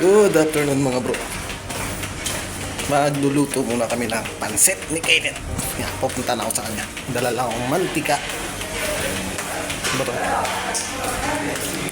Good afternoon mga bro. Magluluto muna kami ng pansit ni Kenneth. Yan, pupunta na ako sa kanya. Dala lang akong mantika. Ano to?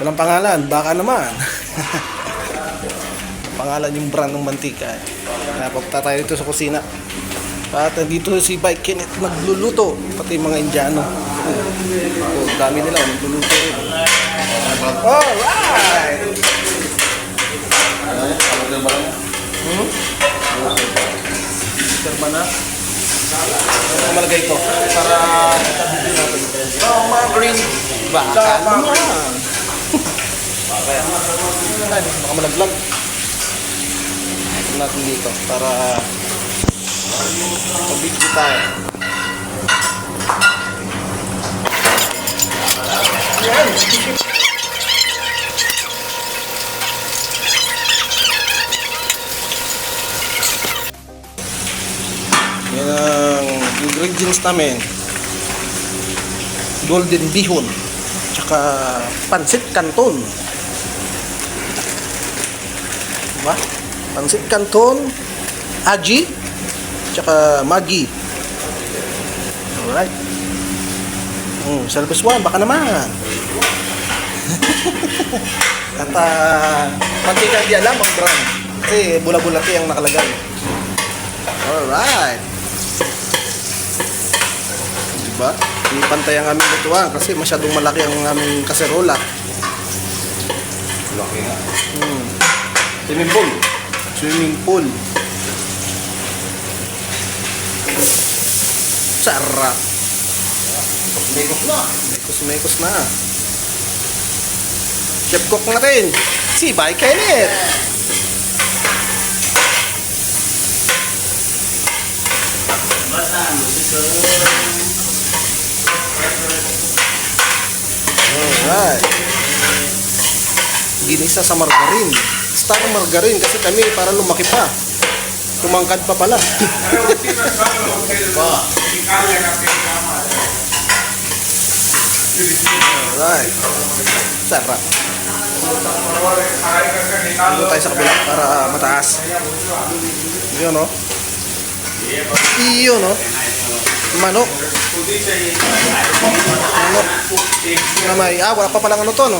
Walang pangalan, baka naman. pangalan yung brand ng mantika. Eh. Kaya pupunta tayo dito sa kusina. At dito si Bike Kenneth nagluluto. Pati mga Indiano. Oh, dami nila, nagluluto rin. Alright! Hmm? Sirma na. Ano ang malagay ko? Para Tama green. Baka naman. Ay, baka malaglag. Ito natin dito para pabigyo tayo. Yan ang ingredients namin. Golden bihon. Tsaka pansit canton. Diba? Pansit canton, aji, tsaka magi. Alright. Hmm, Salvas One, baka naman. At uh, mantika di alam ang brand. Kasi bula-bulaki ang nakalagay. Alright. Diba? Hindi pantay ang aming lutuan kasi masyadong malaki ang aming kaserola. Laki nga. Hmm. Swimming pool. Swimming pool. Sarap. Mekos na. Mekos-mekos na. Chef cook natin. Si Bay Kenneth. Alright. Ginisa sa margarine. Star margarine kasi kami para lumaki pa. Tumangkad pa pala. Alright. Sarap. Dito tayo sa kabila para mataas. Yun no? Iyo no? manok. Manok. Na may, ah, wala pa palang ano to, no?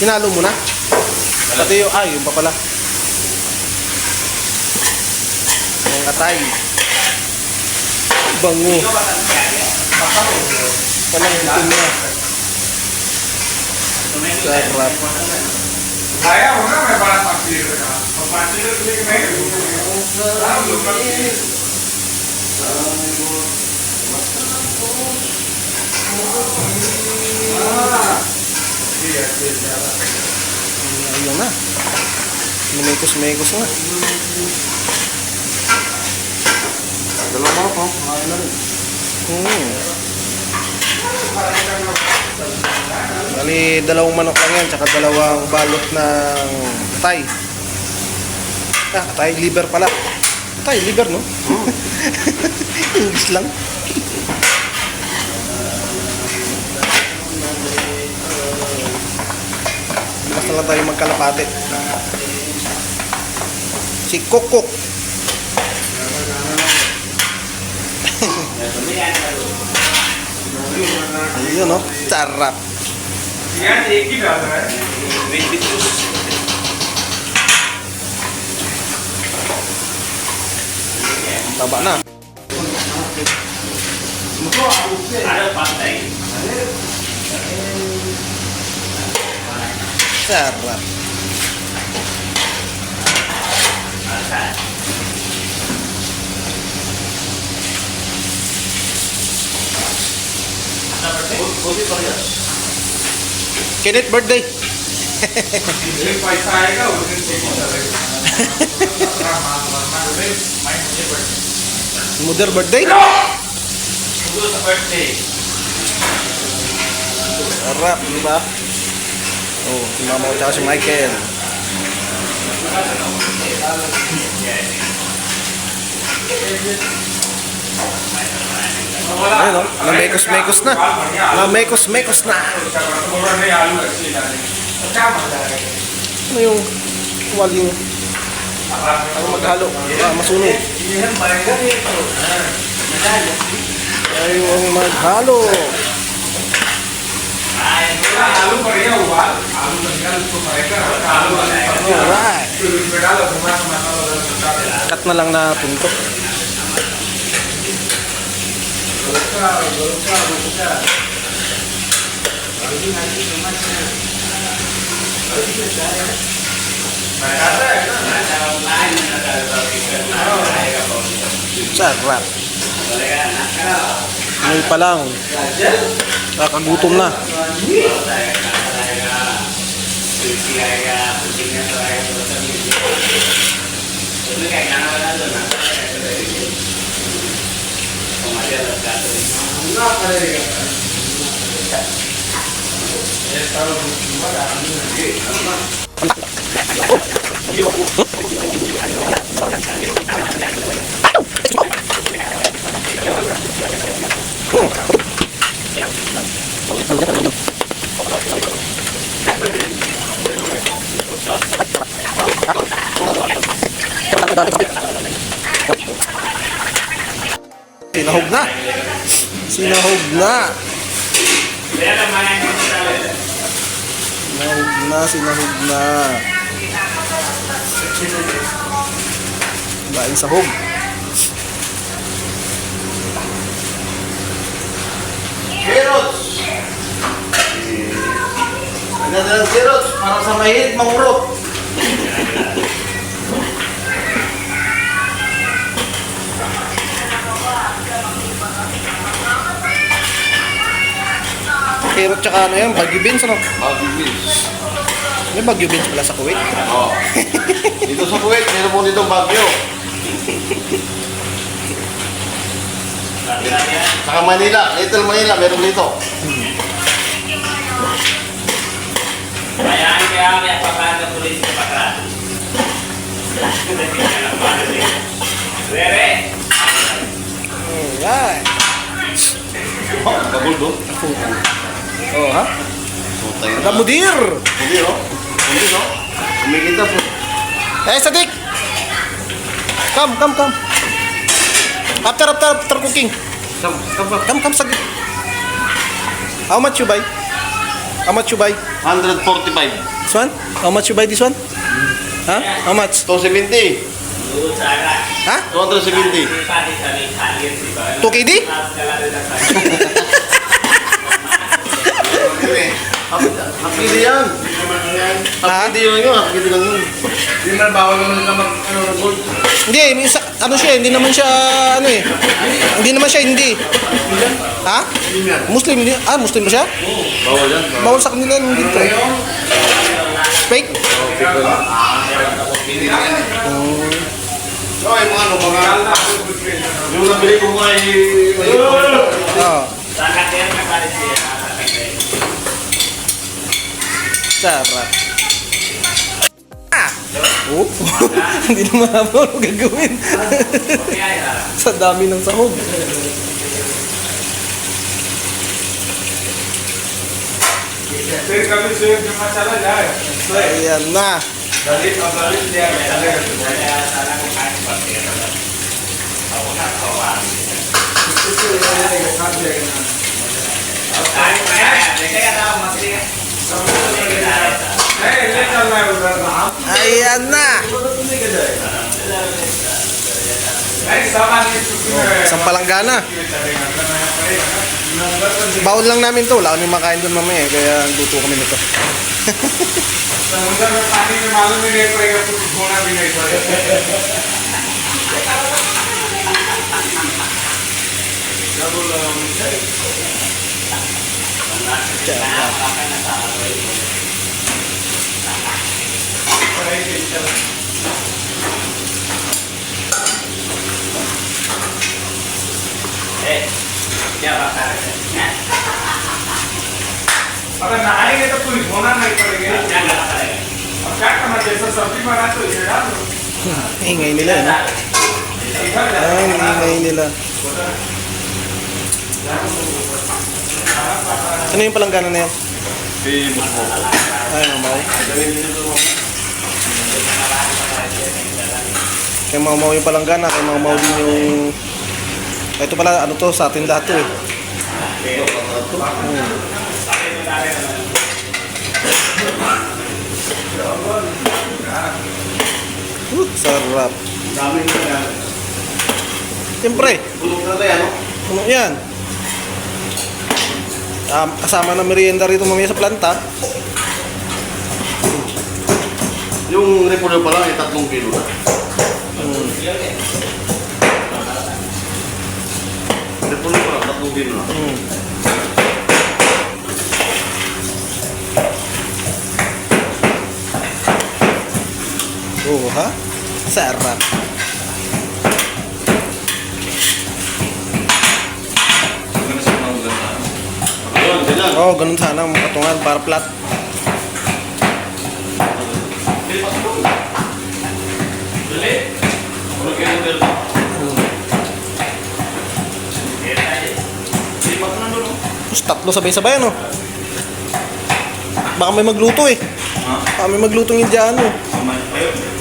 Hinalo mo na. Pati yung, ah, yun pa pala. Ang atay. Bango. Palang bitin na. Sarap. Kaya mo na may palang pagsiro na. Pagpagsiro ko yung may. Ang lupa. Ayun na. Minekos-mekos na. No? Kumain na rin. Hmm. Bali, dalawang manok lang yan, tsaka dalawang balot ng tay. Ah, tay, liver pala. Tay, liver, no? English lang. Basta lang tayo magkalapate. Si Kokok. Ayun, no? Sarap. Yan, ikip ako, eh. May bitus. है Taba na. Sarap. Kenneth birthday. एक पैसा आएगा Mother birthday? No! Siguro sa birthday. Sarap, di ba? Oh, si Mama ko tsaka si Michael. Ayun o, no? namekos-mekos na. Namekos-mekos mekos na. Ano yung waling ano maghalo? Ah, masunog. Tayo ang maghalo. Alright. Cut na lang natin to. Thank you. Sarap. Ngayon pa lang. Nakagutom na. Sinahog na. Sinahog na. Sinahog na, sinahog na. Laing sahog. Carrots! Ang ganda ng carrots, para sa mahid, mangurot. Carrot tsaka ano yan, bagyo beans ano? Bago beans. May bagyo beans pala sa Kuwait. Oo. Dito sa Kuwait, meron po dito bagyo. Saka Manila, Little Manila, meron dito. Kaya kaya may papanda pulis sa patras. Rere! Alright. Oh, kabul do. Oh ha? Putay na. Hindi, no? Hindi, no? Kumikita po. Eh, Sadik! Come, come, come. After, after, after cooking. Kam, kam, kam. Come, come, Sadik. How much you buy? How much you buy? 145. This one? How much you buy this one? Ha? How much? 270. Lulot sa agad. Ha? 270. Pati sa may kalian si Ba. 2 KD? Tapos ka lang yan. Hakili yun yun. Hakili lang yun. Hindi man bawal naman na mag ano gold. Hindi, isa, ano siya, hindi naman siya, ano eh. Hindi naman siya, hindi. Ha? Muslim, hindi. Ah, Muslim ba siya? Bawal yan. Bawal sa kanila yung dito. Fake? So, yung mga ano, mga... Yung nabili ko nga ay... Oo. Sarap. Oh? Hindi na mahaba ano gagawin. Sa dami ng sahog. Ayan na. Dalit ang dalit niya. May talaga. Kaya sana kung kain pa siya. Ako na kawa. Gusto ko yung nagkakabya ka na. Kain pa yan. Kaya ka na ako masaya. Ayan na. Isang palanggana. Baon lang namin to. Wala kaming makain doon mamaya. Eh. Kaya luto kami nito. Double um, Eh, क्या बात है अगर नहाएंगे तो कुछ धोना नहीं पड़ेगा क्या करता है अब क्या करना जैसा सब्जी बना तो इसे डाल दो Ingay nila. No? इधर जा Ay, ingay nila. ano yung palanggana na yan? Si Musmo. Ay, mamaw. Kay Mau Mau yung palanggana, kay Mau Mau din yung... Ito pala, ano to, sa atin lahat to eh. Uh, sarap. Siyempre, ano yan? Um, kasama na merienda rito mamaya sa planta. Yung repolyo pa lang ay tatlong kilo na. Repolyo pa lang, tatlong kilo na. Mm. Oh, ha? Sarap. Ayun, ganyan. Oh, ganun sana ang patungan para flat. Tapos tatlo sabay-sabay ano? Baka may magluto eh. Baka may maglutong Indiano. Eh,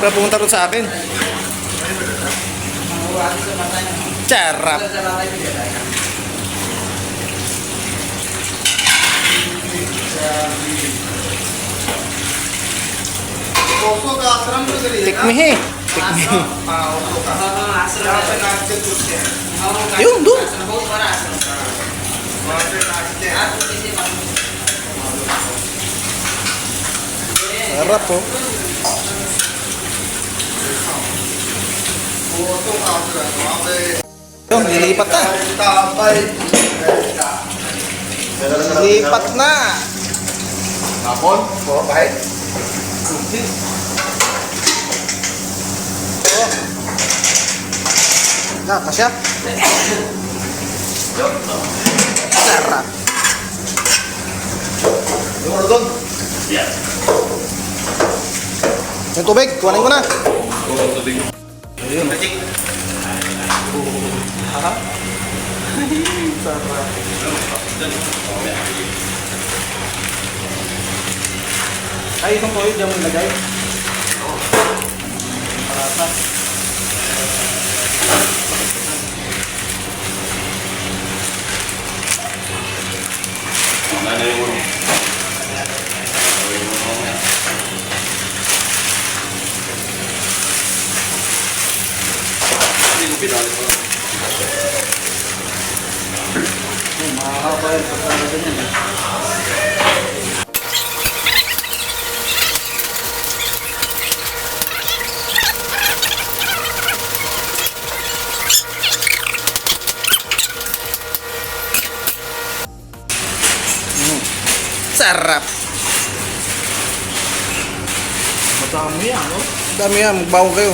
Kaya pala pumunta rin sa akin. Sarap. Oso ka, sarang mo dali. Tikmihi. Tikmihi. Ah, oso ka. Dapat natin ito siya. Yun, doon. Sarap oh. Oso ka, sarang mo. Okay. Yun, lilipat na. Tapay. Lipat na. Hapon? Oo, kahit. Na, kasya. Sarap. Yung ano doon? Yeah. Yung tubig, kuhanin ko na. Oo, tubig. Ayun. Ay, itong toyo dyan mo ilagay. Parata. Ano Madami yan, no? Dami yan, magbago kayo.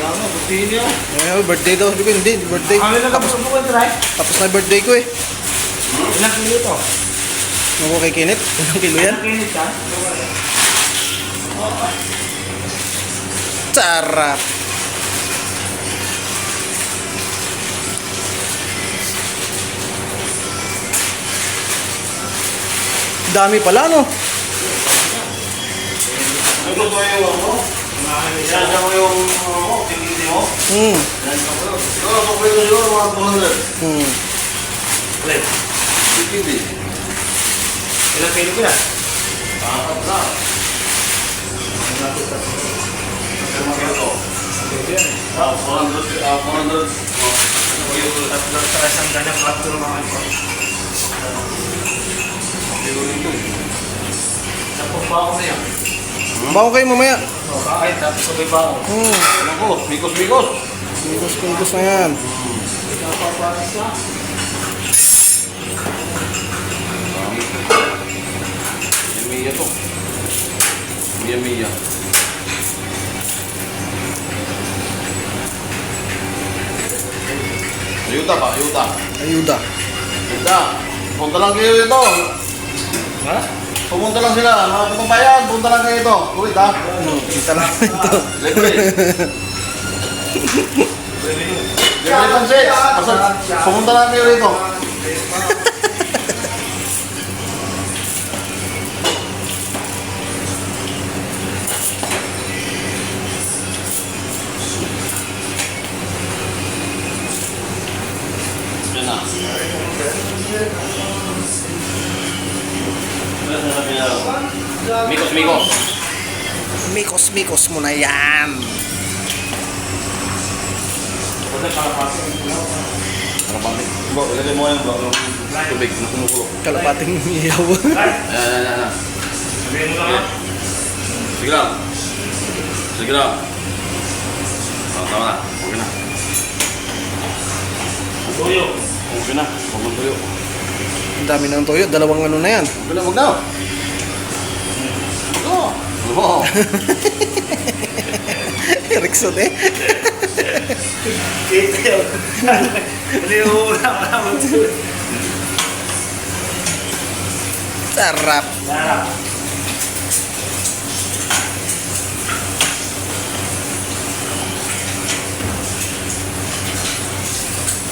Dami, butiin niya. Eh, birthday daw. Sabi ko, hindi, birthday. Tapos, mo ko try? tapos na birthday ko eh. Ilang kilo ito? Ako kay Kenneth, ilang kilo yan? Kinit ka? Sarap. Dami pala, no? Ano ba yung ano? Yan mo yung ano, tingin mo? Hmm. Siguro, pakwento nyo, mga 200. Hmm. Ulit. Dipindi. Ilang kilo ko yan? Apat na. Ilang kilo ko? Ah, 400. Ah, 400. Oh. Tatlong trasang ganang kapto ng mga ito. Kilo nito. Tapos pa ako na yan. Bago kayo mamaya. Oh, bakit? Tapos sabay pa ako. Hmm. Ano ko? Mikos-mikos. Pingos-pingos na yan. Napaparas na. Yung to. Mia. Ayuda pa, ayuda. Ayuda. Ayuda. Punta lang kayo dito. Ha? Pumunta lang sila. Mga kapabayan, punta lang kayo dito. Kulit ha. Kita lang ito. Libre. Libre pansit. Pumunta lang kayo dito. Mikos, mikos. Mikos-mikos mo na yan. Ba? Bo, ilagay mo yung bagong tubig na kumukulo. Kalapating iyaw. Ayan, ayan, ayan. Sabihin mo lang. Sige lang. Sige lang. Tama na. Okay na. Tuyo. Okay na. Huwag mong tuyo. Ang dami ng toyo. Dalawang ano na yan. Okay na, huwag na. Oo. Erickson eh. Mo una ka naman. Sarap. Sarap.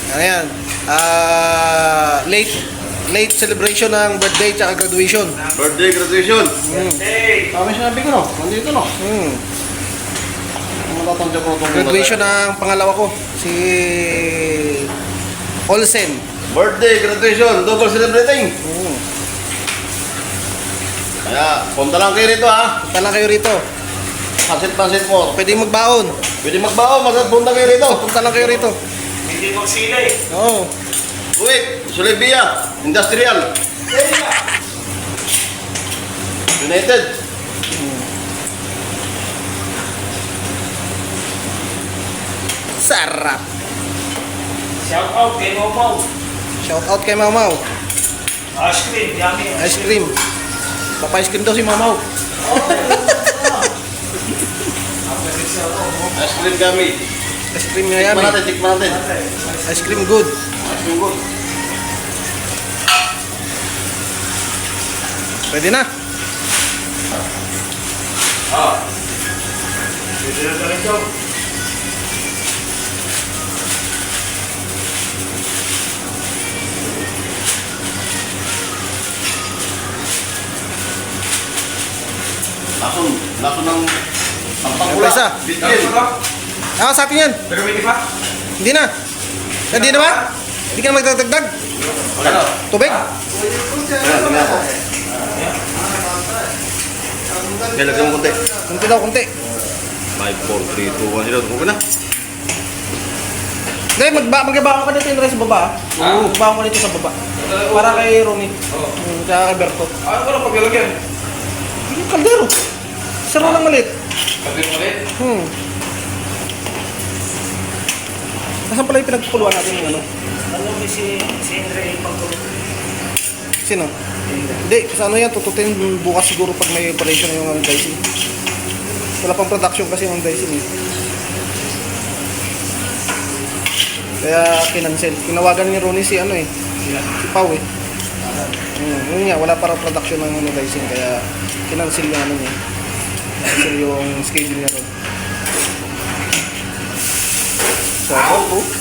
Ano yan? Ah, late late celebration ng birthday tsaka graduation. Birthday graduation. Hey! Kami sinabi ko no. Nandito no. Hmm. Ang matatangja ko itong Graduation ng pangalawa ko. Si Olsen. Birthday graduation. Double celebrating. Hmm. Kaya, punta lang kayo rito ha. Punta lang kayo rito. Pasit-pasit mo. Pwede magbaon. Pwede magbaon. Masat punta kayo rito. Punta lang kayo rito. Hindi magsilay. Oo. Wait, Sulibia, Industrial. United. Sarap. Shout out kay Mopaw. Shout out kay Mamaw. Ice cream, yummy. Ice cream. Papa ice cream daw si Mamaw. Ice cream kami. Ice cream niya yan. Tikman natin, tikman natin. Ice cream good. Good. Pwede na. Ah, Pwede na rin ito. lason, lason ng pangpangkula. isa? Bitkin. Ah, sa atin yan. Pero may iba? Hindi na. Hindi na ba? Hindi ka na magdadagdag. Ano? Tubig. Ayan, tingnan ako. Kaya lagyan mo konti. Kunti daw, kunti. 5, 4, 3, 2, 1, 0. Okay na. Hindi, magba magbabaon ka dito yung sa baba. ah. Oo. Magbabaon ka dito sa baba. Para kay Ronnie. Oo. Hmm, Kaya kay Berto. Ano ko lang paglalagyan? Yung kaldero. Saro lang maliit. Kapit ulit. Hmm. Nasaan pala yung pinagpupuluan natin yung ano? Ano mo si, si yung pagtulog? Sino? Hindi, sa ano yan, tututin bukas siguro pag may operation yung ano, dicing. Wala pang production kasi yung dicing eh. Kaya kinansel. Tinawagan ni Ronnie si ano eh. Si Pau eh. Hmm, yun nga, wala para production ng ano dicing kaya kinansel yung ano niya. Cancel yung schedule niya ron. So, oh,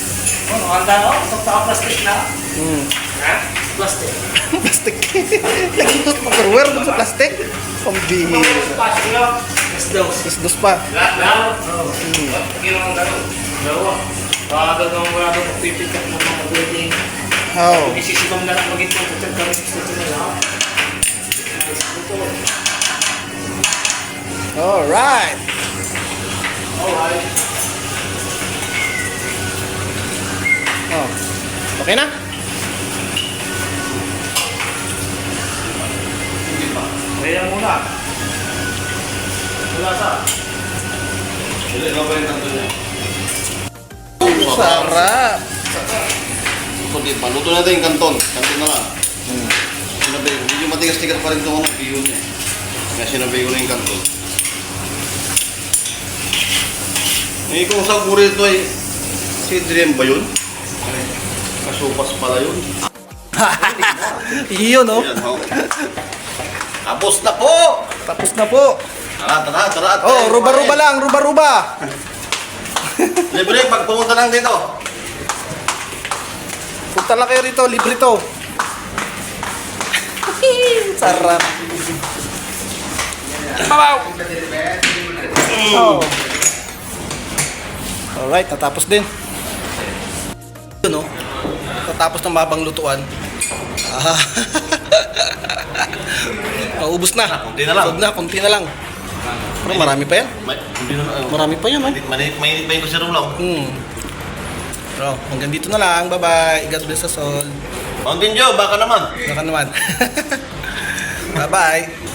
Ano, handa ko? Ito pa plastic na. hmm. Ha? Plastic. plastic. Nagindot mo perwer dun sa plastic. Pambihira. Lang. Daw. Isdos pa. Lahat lang? Oo. Ginawa ng gano'n. Dalawa. Baka gagawin mo lang ito pipikat mo mga building. Oh. Isisibang na lang maging ito. Kami gusto nila. Alright. Alright. Oh. Okay na? Kaya muna. Wala sa. Dili na ba yung tanto niya? Sarap! Luto din pa. Luto natin yung kanton. Kanton na lang. Hmm. Sinabi ko. Medyo matigas-tigas pa rin itong ano, biyo niya. Eh. Kaya sinabi ko na yung kanton. Eh, kung sa kurit ito ay, si Adrian ba yun? Kasupas pala yun. Iyon, no? Yan, ho. Tapos na po! Tapos na po. Tara, tara, tara. Oh, ruba-ruba lang, ruba-ruba. Libre, pag pumunta lang dito. Punta lang kayo rito, libre to. Sarap. Babaw! Oh. Alright, natapos din. Yun, no? Natapos ng mabang lutuan. Ah. Naubos na. Kunti na lang. Huwag na, kunti na lang. Pero marami pa yan. May, hindi na, uh, Marami pa yan, no? Mainit, mainit pa yun ko si Rulaw. Hmm. Pero hanggang dito na lang. Bye-bye. God bless us all. Mountain Joe, baka naman. Baka naman. Bye-bye.